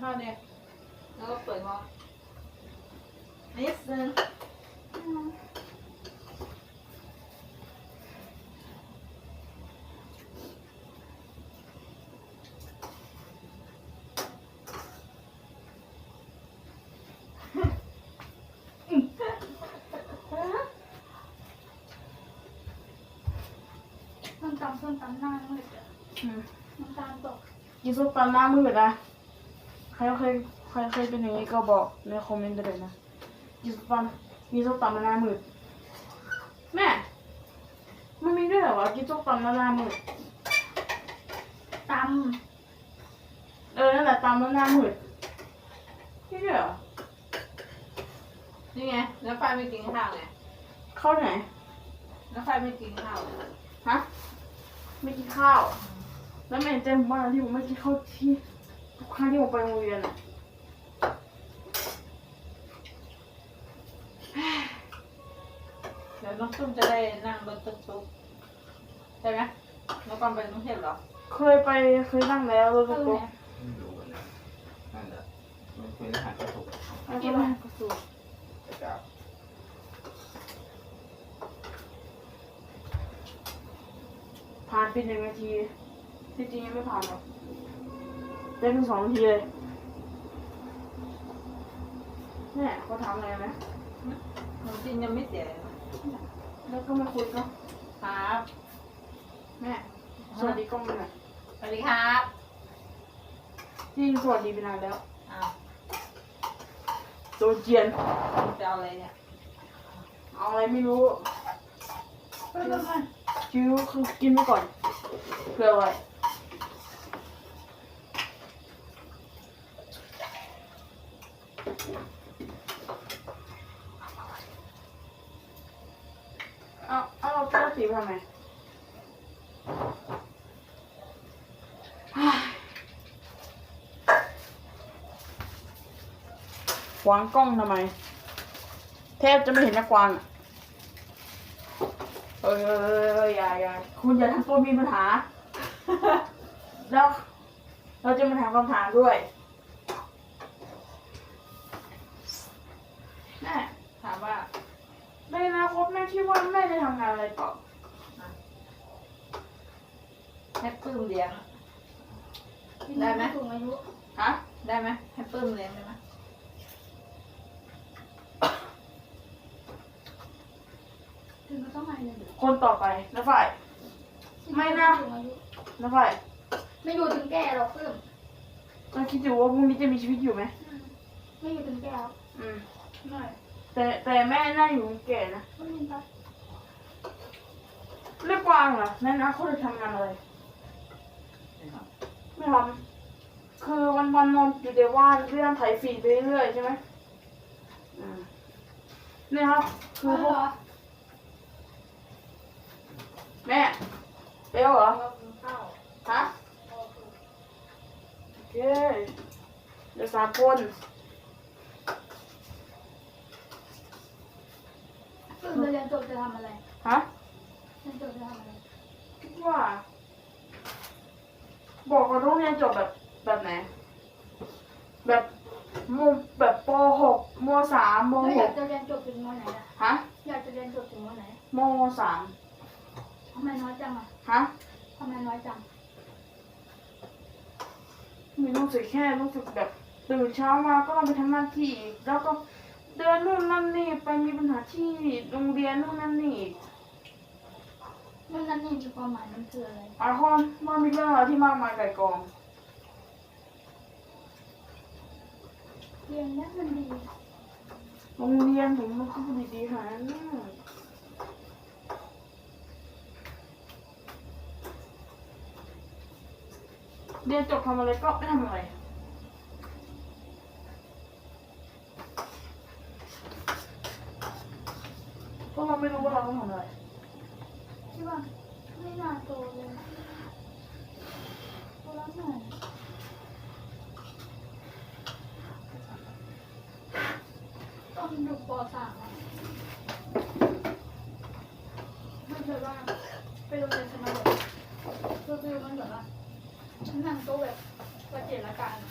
ข้าวเนี่ยแล้วก็เปิดมองนิดนึงส้มตำส้มตำหน้ามืดอะ ครเคยใครเคยเป็นอย่างนี้ก็บอกในคอมเมนต์ได้เลยนะกินซุปตำกินซุปตำหน้ามืดแม่มันมีด้วยเหรอวะกินซุปตำหน้ามืดตเออนั่นแหละตำหน้ามืดนี่ด้วยเหรอนี่ไงแล้วไฟไม่กินข้าวไงเข้าไหนแล้วไฟไม่กินข้าวฮะไม่กินข้าว แล้วแม่เจมบ้านที่ผมไม่กินข้าวที่ ทุกครั้งที่ผมไปโรงเรียนอะเดี๋ยวน้องตุ้มจะได้นั่งรถตุ๊กๆใช่ไหมน้องกอมไปกรุงเทพเหรอเคยไปเคยนั่งแล้วรถำเออตุ๊กเนี่ยไม่รู้เหมือนกันนั่นแหละมันเป็นรหัสกระตุกๆแล้วก็นั่งกระสุนจะกลับผ่านไปหนึ่งนาทีที่จริงยังไม่ผ่านหรอกได้ เป็นสองนาทีเลยเนี่ยเขาทำอะไรไหมขนมจีนยังไม่เสียเลยนะแล้วก็มาคุยก็ครับแม่สวัสดีกล้องหน่อยสวัสดีครับที่จริงสวัสดีไปนานแล้วอ้าวโดนเจียน จะเอาอะไรเนี่ยเอาอะไรไม่รู้เฮ้ยเพื่อนคิวคือกินไปก่อนเพื่อไว้เอา ว่าไปทำไมฮ่าขวางกล้องทำไม แทบจะไม่เห็นนักวางอะเอออย่าอย่าคุณอย่าทำตัวมีปัญหา แล้วเราจะมาถามคำถามด้วยแม่ถามว่าในอนาคตแม่คิดว่าแม่จะทำงานอะไรต่อ ให้ปื้มเลี้ยงกินได้ไหม สูงอายุฮะ ได้ไหมให้ปื้มเลี้ยงได้ไหมถึงก็ต้องมาเลยเดี๋ยวคนต่อไปนะฝ่าย ไม่นะ สูงอายุนะฝ่ายไม่อยู่ถึงแก่หรอกเพิ่มเราคิดอยู่ว่าพรุ่งนี้จะมีชีวิตอยู่ไหมอืมไม่อยู่ถึงแก่หรอกอืมหน่อยแต่แต่แม่น่าอยู่แก่นะไม่มีครับเรียกกวางเหรอในอนาคตจะทำงานอะไร ไม่ทำคือวันวันๆนอนอยู่ในบ้านเรื่องไถฟีดไปเรื่อยๆใช่ไหมอืมนี่ครับ คือพวกเหรอแม่เปรี้ยวเหรอเอาข้าวฮะเอาข้าวโอเคเดี๋ยวสามคนเพิ่มเรียนจบจะทำอะไรฮะเรียนจบจะทำอะไรคิดว่า บอกว่าต้องเรียนจบแบบแบบไหน แบบมแบบปหกมสามมแล้วหอยากกจะเรียนจบถึงมไหนอะฮะอยากจะเรียนจบถึงมไหนมสามทำไมน้อยจังอะฮะทำไมน้อยจังไม่รู้สึกแค่รู้สึกแบบตื่นเช้ามาก็ต้องไปทำหน้าที่อีกแล้วก็เดินนู่นนั่นนี่ไปมีปัญหาที่โรงเรียนนู่นนั่นนี่อีก นั่นนั่นนี่มีความหมายมันคืออะไรหมายความว่ามีเรื่องราวที่มากมายไก่ายกอง เรียนนั่นมันดีโรงเรียนผมมันก็ดีๆหานั้นนะเรียนจบทำอะไรก็ไม่ทำอะไรเพราะเราไม่รู้ว่าเราต้องทำอะไร ที่ว่าไม่น่าโตเลยโตแล้วหน่อยตอนอยู่ป .3 อะมันแบบว่าไปโรงเรียนชนบทคือคือมันแบบว่าฉันนั่งโต๊ะแบบประเจรการอะ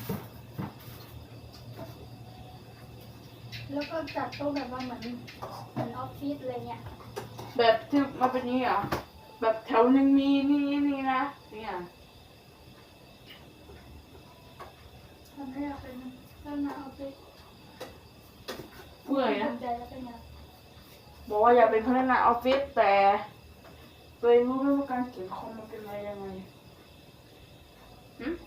แล้วก็จัดโต๊ะแบบว่าเหมือนเหมือนออฟฟิศอะไรเงี้ย แบบที่มาเป็นนี้เหรอแบบแถวหนึ่งมีนี่นี่นะเนี่ยทำให้เราเป็นเจ้าหน้าออฟฟิศเมื่อยนะสนใจแล้วเป็นไงบอกว่าอยากเป็นพนักงานออฟฟิศแต่ตัวเองรู้ไหมว่าการเขียนคอมมันเป็นอะไรยังไงหึโอเคพวกเขาไม่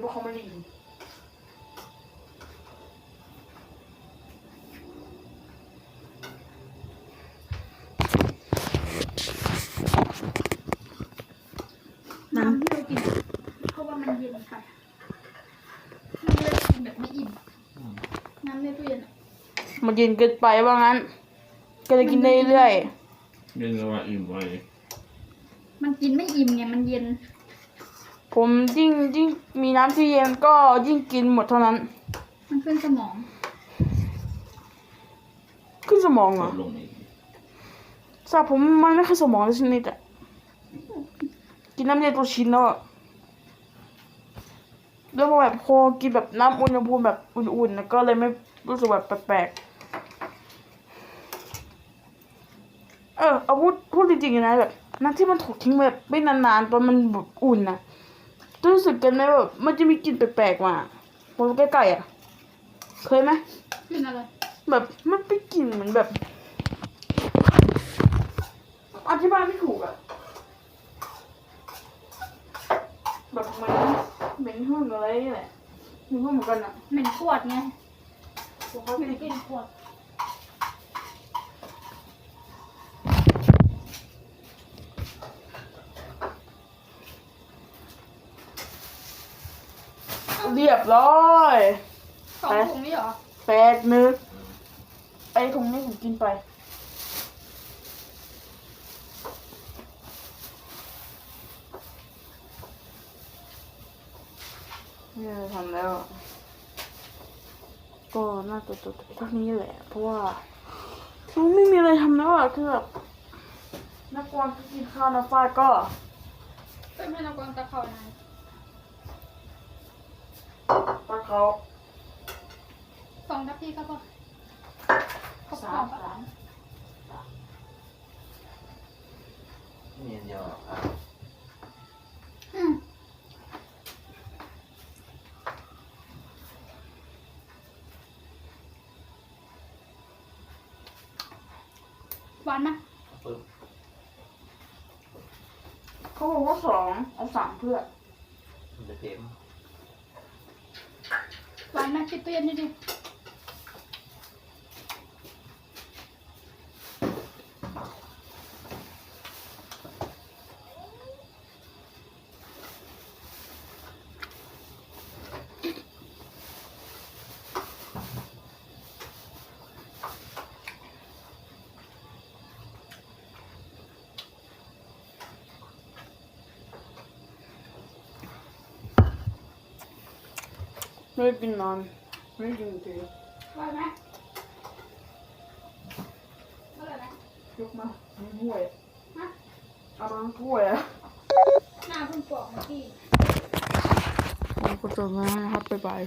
ได้ยินน้ำที่เรากิน เพราะว่ามันเย็นค่ะมันเลยกินแบบไม่อิ่ม น้ำในตู้เย็นอะมันเย็นเกินไปว่างั้น ก็เลยกินได้เรื่อย เรียกว่าอิ่มไวมันกินไม่อิ่มไง มันเย็น ผมยิ่งยิ่งมีน้ำที่เย็นก็ยิ่งกินหมดเท่านั้น มันขึ้นสมอง ขึ้นสมองกเหรอดลงอีกสำหรับผมมันไม่ขึ้นสมองเลยชนิดอะกินน้ำเย็นตัวชิ้นแล้วอะแล้วพอแบบพอกินแบบน้ำอุณหภูมิแบบอุ่นๆนะก็เลยไม่รู้สึกแบบแปลกๆเออเอาพูดพูดจริงๆนะแบบน้ำที่มันถูกทิ้งแบบไม่นานๆตอนมันแบบอุ่นนะ รู้สึกกันไหมแบบมันจะมีกลิ่นแปลกๆมาผมใกล้ๆอะ เคยไหมขึ้นอะไรแบบมันเป็นกลิ่นเหมือนแบบ อธิบายไม่ถูกอะแบบเหมือนเหม็นหุ่นอะไรนี่แหละไมันก็เหมือนกันอะเหม็นขวดไงผมก็เหไม่ม็นได้กลิ่นขวด เรียบร้อยสองถุงนี่เหรอแปดนึกไอ้ถุงนี้ผมกินไป เนี่ยทำแล้ว ก็น่าจะจบเท่านี้แหละ เพราะว่ามันไม่มีอะไรทำแล้วอะคือแบบนักกวนก็กินข้าวนะฟ้าก็ เป็นให้เรากวางตะเขานาย ปลาเขาสองทัพพี่ก็พอขอบสาขอมบสามเนี่ยเดียวอะอืมหวานไหมปึ๊บเขาบอกว่าสองเอาสามเพื่อมันจะเต็มหวานไหม ปิดตู้เย็นดิไม่ได้กินนาน ไม่ได้กินทีหวานไหมอร่อยไหมยกมาทั้งถ้วยฮะเอามาทั้งถ้วยอะหน้าเพิ่งปอกเมื่อกี้ผมก็จบแล้วนะครับบ๊ายบาย